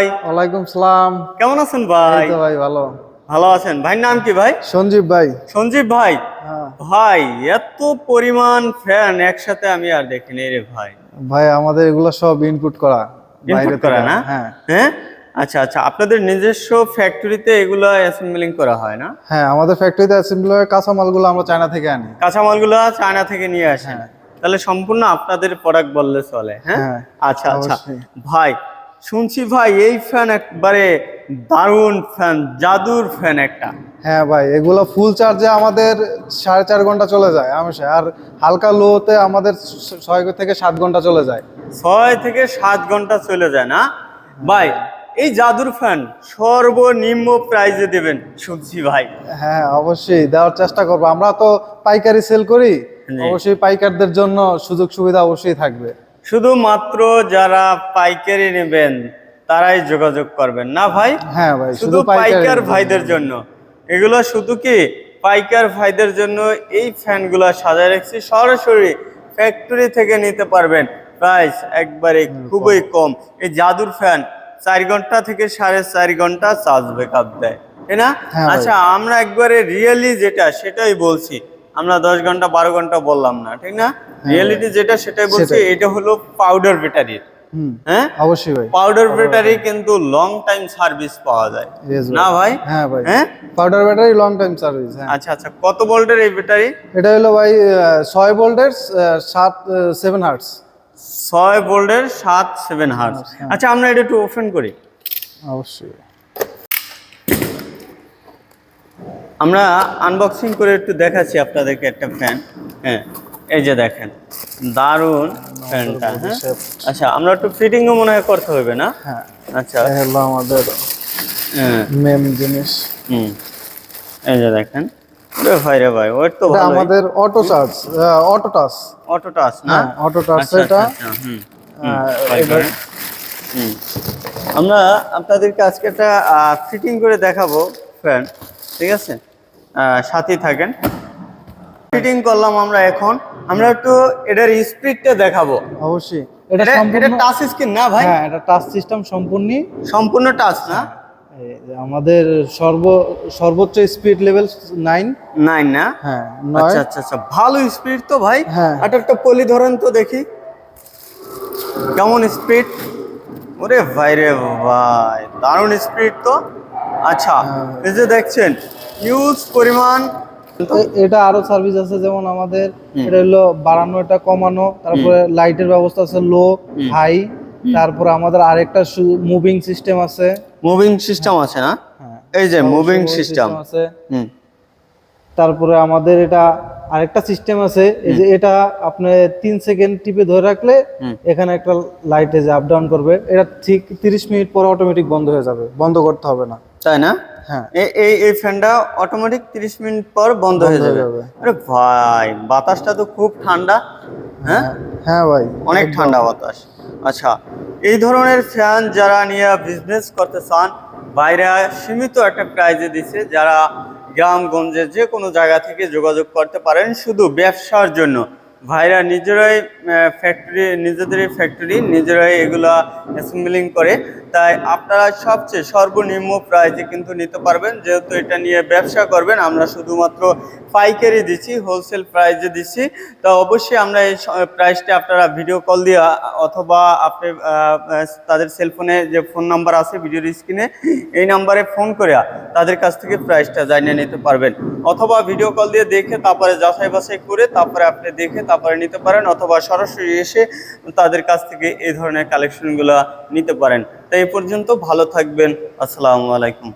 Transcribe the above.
ভাই? ওয়ালাইকুম সালাম। কেমন আছেন ভাই? তো ভাই ভালো। ভালো আছেন। ভাইয়ের নাম কি ভাই? সঞ্জীব ভাই। সঞ্জীব ভাই? হ্যাঁ। ভাই এত পরিমাণ ফ্যান একসাথে আমি আর দেখিনি রে ভাই। ভাই আমাদের এগুলো সব ইনপুট করা। ইনপুট করা না? হ্যাঁ। হ্যাঁ? আচ্ছা আচ্ছা আপনাদের নিজস্ব ফ্যাক্টরিতে এগুলো অ্যাসেম্বলিং করা হয় না? হ্যাঁ আমাদের ফ্যাক্টরিতে অ্যাসেম্বলি কাঁচামালগুলো আমরা চায়না থেকে আনি। কাঁচামালগুলো চায়না থেকে নিয়ে আসেন। তাহলে সম্পূর্ণ আপনাদের প্রোডাক্ট বললে চলে হ্যাঁ? হ্যাঁ, আচ্ছা আচ্ছা। ভাই শুনছি ভাই এই ফ্যান একবারে দারুণ ফ্যান জাদুর ফ্যান একটা। হ্যাঁ ভাই এগুলো ফুল চার্জে আমাদের সাড়ে চার ঘণ্টা চলে যায় হামেশা আর হালকা লোতে আমাদের ছয় থেকে সাত ঘণ্টা চলে যায়। ছয় থেকে সাত ঘণ্টা চলে যায় না? ভাই এই জাদুর ফ্যান সর্বনিম্ন প্রাইজে দেবেন শুনছি ভাই। হ্যাঁ অবশ্যই দেওয়ার চেষ্টা করব। আমরা তো পাইকারি সেল করি অবশ্যই পাইকারদের জন্য সুযোগ সুবিধা অবশ্যই থাকবে। শুধুমাত্র যারা পাইকারি নেবেন তারাই যোগাযোগ করবেন। না ভাই? হ্যাঁ ভাই শুধু পাইকার ভাইদের জন্য। এগুলো শুধু কি পাইকার ভাইদের জন্য এই ফ্যানগুলো সাজায় রাখছি? সরাসরি ফ্যাক্টরি থেকে নিতে পারবেন। প্রাইস একবারে খুবই কম। এই জাদুর ফ্যান চার ঘণ্টা থেকে সাড়ে চার ঘণ্টা চার্জ ব্যাকআপ দেয়। তাই না? হ্যাঁ আচ্ছা আমরা একবারে রিয়েলি যেটা সেটাই বলছি। আমরা দশ ঘণ্টা বারো ঘণ্টা বললাম না ঠিক না? রিয়েলিটি যেটা সেটাই বলছি হ্যাঁ এটা হলো পাউডার ব্যাটারির হ্যাঁ? অবশ্যই ভাই। পাউডার ব্যাটারি কিন্তু লং টাইম সার্ভিস পাওয়া যায়। না ভাই? হ্যাঁ ভাই। হ্যাঁ? Powder battery long time service হ্যাঁ। আচ্ছা আচ্ছা কত ভোল্টের এই ব্যাটারি এটা হলো ভাই ছয় ভোল্টের সাত সেভেন হার্টস ছয় ভোল্টের সাত সেভেন হ্যাঁ। আচ্ছা আমরা এটা একটু ওপেন করি। অবশ্যই। আমরা আনবক্সিং করে একটু দেখাচ্ছি আপনাদেরকে একটা ফ্যান হ্যাঁ এই যে দেখেন দারুণ ফ্যানটা হ্যাঁ? আচ্ছা আমরা একটু ফিটিংও মনে হয় করতে হবে না? হ্যাঁ আচ্ছা। হলো আমাদের হ্যাঁ। মেম জিনিস। হুম এই যে দেখেন রে ভাই রে ভাই ওর তো ভালো আমাদের auto charge auto touch auto touch না? হ্যাঁ অটো টাচ আচ্ছা, এটা। আচ্ছা, আচ্ছা, হুম হয়। হুম। আমরা আপনাদেরকে আজকে একটা ফিটিং করে দেখাবো ফ্যান ঠিক আছে? সাথেই থাকেন। ফিটিং করলাম আমরা এখন। আমরা একটু এটার স্পিডটা দেখাবো। অবশ্যই। এটা এটা সম্পূর্ণ এটা টাচ স্ক্রিন না ভাই? হ্যাঁ এটা টাচ সিস্টেম সম্পূর্ণই সম্পূর্ণ টাচ না? আমাদের সর্ব সর্বোচ্চ স্পিড লেভেল নাইন নাইন না? হ্যাঁ আচ্ছা আচ্ছা আচ্ছা। ভালো স্পিড তো ভাই। হ্যাঁ। একটা একটা পলি ধরেন তো দেখি। কেমন স্পিড ওরে ভাই রে ভাই দারুণ স্পিড তো। আচ্ছা হ্যাঁ। এই যে দেখছেন ইউজ পরিমাণ। এটা আরও সার্ভিস আছে যেমন আমাদের এটা হলো বাড়ানো এটা কমানো তারপরে লাইটের ব্যবস্থা আছে লো হাই তারপরে আমাদের আরেকটা মুভিং সিস্টেম আছে। মুভিং সিস্টেম আছে না? হ্যাঁ। এই যে মুভিং সিস্টেম আছে। তারপরে আমাদের এটা আরেকটা সিস্টেম আছে এই যে এটা আপনি তিন সেকেন্ড টিপে ধরে রাখলে এখানে একটা লাইট যে আপ ডাউন করবে এটা ঠিক তিরিশ মিনিট পরে অটোমেটিক বন্ধ হয়ে যাবে বন্ধ করতে হবে না। তাই না? হ্যাঁ এই এই ফ্যানটা অটোমেটিক 30 মিনিট পর বন্ধ হয়ে হয়ে যাবে। আরে ভাই বাতাসটা তো খুব ঠান্ডা হ্যাঁ? হ্যাঁ ভাই অনেক ঠান্ডা বাতাস। আচ্ছা এই ধরনের ফ্যান যারা নিয়ে বিজনেস করতে চান বাইরে সীমিত একটা প্রাইজে দিছে যারা গ্রামগঞ্জে যে কোনো জায়গা থেকে যোগাযোগ করতে পারেন শুধু ব্যবসার জন্য। ভাইরা নিজেরাই ফ্যাক্টরি নিজেদের ফ্যাক্টরি নিজেরাই এগুলা অ্যাসেম্বলিং করে। তাই আপনারা সবচেয়ে সর্বনিম্ন প্রাইজে কিন্তু নিতে পারবেন। যেহেতু এটা নিয়ে ব্যবসা করবেন, আমরা শুধুমাত্র পাইকারি দিচ্ছি হোলসেল প্রাইজে দিচ্ছি। তো অবশ্যই আমরা এই প্রাইসটা আপনারা ভিডিও কল দিয়ে, অথবা আপনি তাদের সেলফোনে যে ফোন নাম্বার আছে ভিডিওর স্ক্রিনে এই নাম্বারে ফোন করে তাদের কাছ থেকে প্রাইসটা জানিয়ে নিতে পারবেন। অথবা ভিডিও কল দিয়ে দেখে, তারপরে যাচাই বাছাই করে, তারপরে আপনি দেখে, তারপরে নিতে পারেন, অথবা সরাসরি এসে তাদের কাছ থেকে এই ধরনের কালেকশনগুলো নিতে পারেন। তো এই পর্যন্ত ভালো থাকবেন। আসসালামু আলাইকুম।